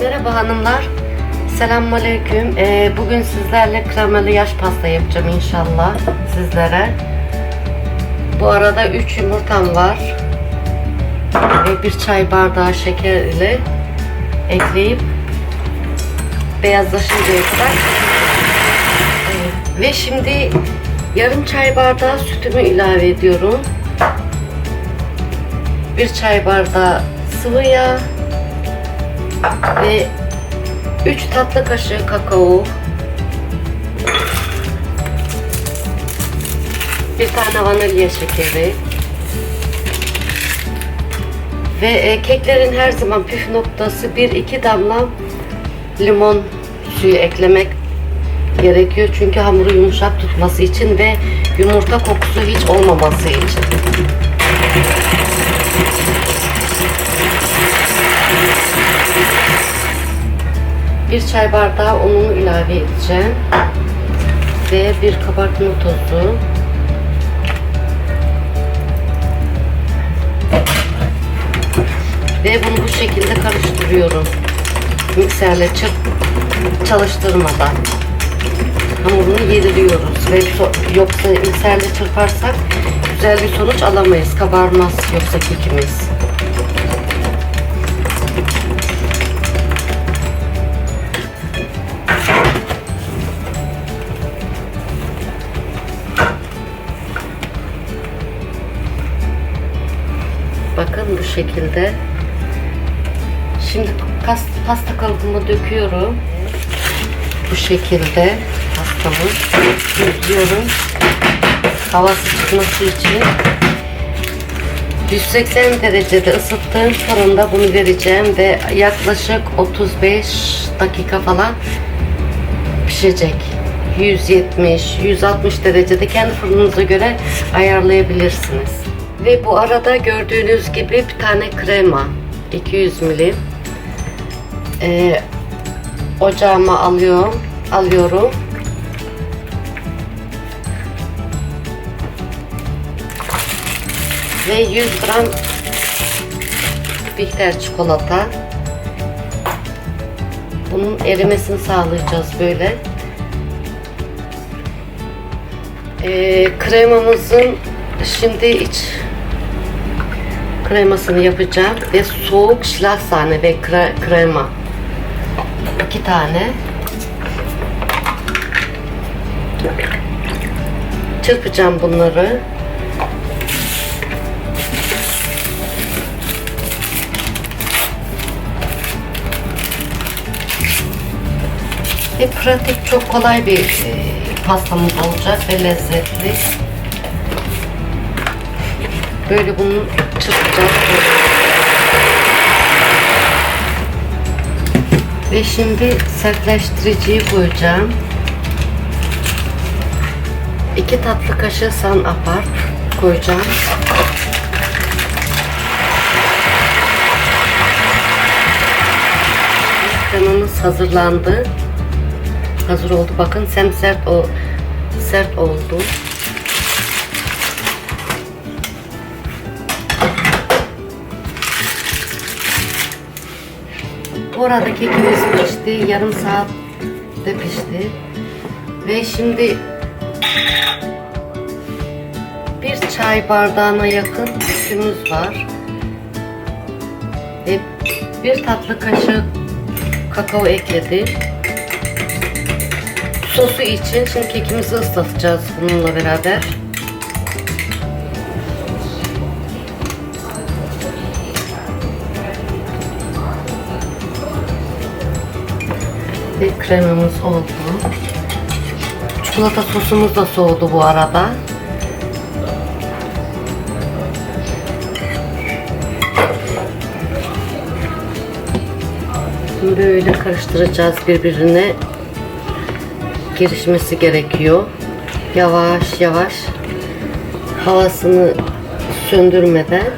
Merhaba hanımlar. Selamünaleyküm. Ee, bugün sizlerle kremalı yaş pasta yapacağım inşallah sizlere. Bu arada 3 yumurtam var. Ve bir çay bardağı şeker ile ekleyip beyazlaşıncaya kadar. Ve şimdi yarım çay bardağı sütümü ilave ediyorum. Bir çay bardağı sıvı yağ ve 3 tatlı kaşığı kakao. Bir tane vanilya şekeri. Ve e, keklerin her zaman püf noktası 1-2 damla limon suyu eklemek gerekiyor. Çünkü hamuru yumuşak tutması için ve yumurta kokusu hiç olmaması için. Bir çay bardağı ununu ilave edeceğim. Ve bir kabartma tozu. Ve bunu bu şekilde karıştırıyorum. Mikserle çırp çalıştırmadan. Hamurunu yediriyoruz ve so- yoksa mikserle çırparsak güzel bir sonuç alamayız. Kabarmaz yoksa kekimiz. Bakın bu şekilde. Şimdi pas- pasta kalıbımı döküyorum. Bu şekilde pastamı düzlüyorum. Havası çıkması için 180 derecede ısıttığım fırında bunu vereceğim ve yaklaşık 35 dakika falan pişecek. 170, 160 derecede kendi fırınınıza göre ayarlayabilirsiniz. Ve bu arada gördüğünüz gibi bir tane krema 200 milim ee, ocağıma alıyorum alıyorum. Ve 100 gram bitter çikolata. Bunun erimesini sağlayacağız böyle. Ee, kremamızın şimdi iç kremasını yapacağım ve soğuk şlagsahne ve kre, krema. İki tane. Çırpacağım bunları. Ve pratik çok kolay bir e, pastamız olacak ve lezzetli böyle bunu çırpacağız ve şimdi sertleştiriciyi koyacağım. 2 tatlı kaşığı san apart koyacağım. Kremamız hazırlandı. Hazır oldu. Bakın sem sert o sert oldu Bu arada kekimiz pişti. Yarım saat de pişti. Ve şimdi bir çay bardağına yakın sütümüz var. Ve bir tatlı kaşık kakao ekledim. Sosu için şimdi kekimizi ıslatacağız bununla beraber. Ve kremamız oldu. Çikolata sosumuz da soğudu bu arada. Böyle karıştıracağız birbirine. Girişmesi gerekiyor. Yavaş yavaş havasını söndürmeden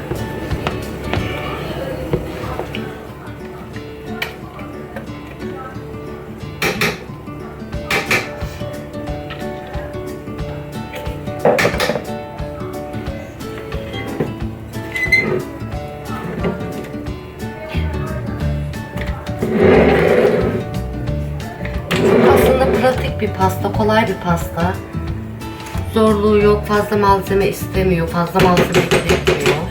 pasta. Kolay bir pasta. Zorluğu yok. Fazla malzeme istemiyor. Fazla malzeme gerekmiyor.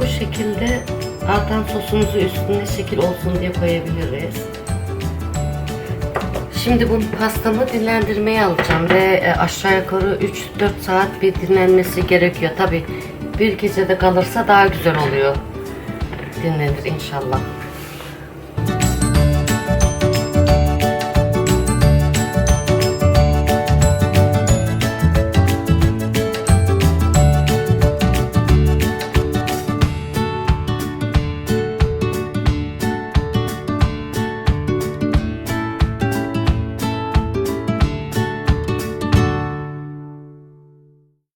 Bu şekilde artan sosumuzu üstüne şekil olsun diye koyabiliriz. Şimdi bu pastamı dinlendirmeye alacağım ve e, aşağı yukarı 3-4 saat bir dinlenmesi gerekiyor. Tabi bir gecede kalırsa daha güzel oluyor. Dinlenir inşallah.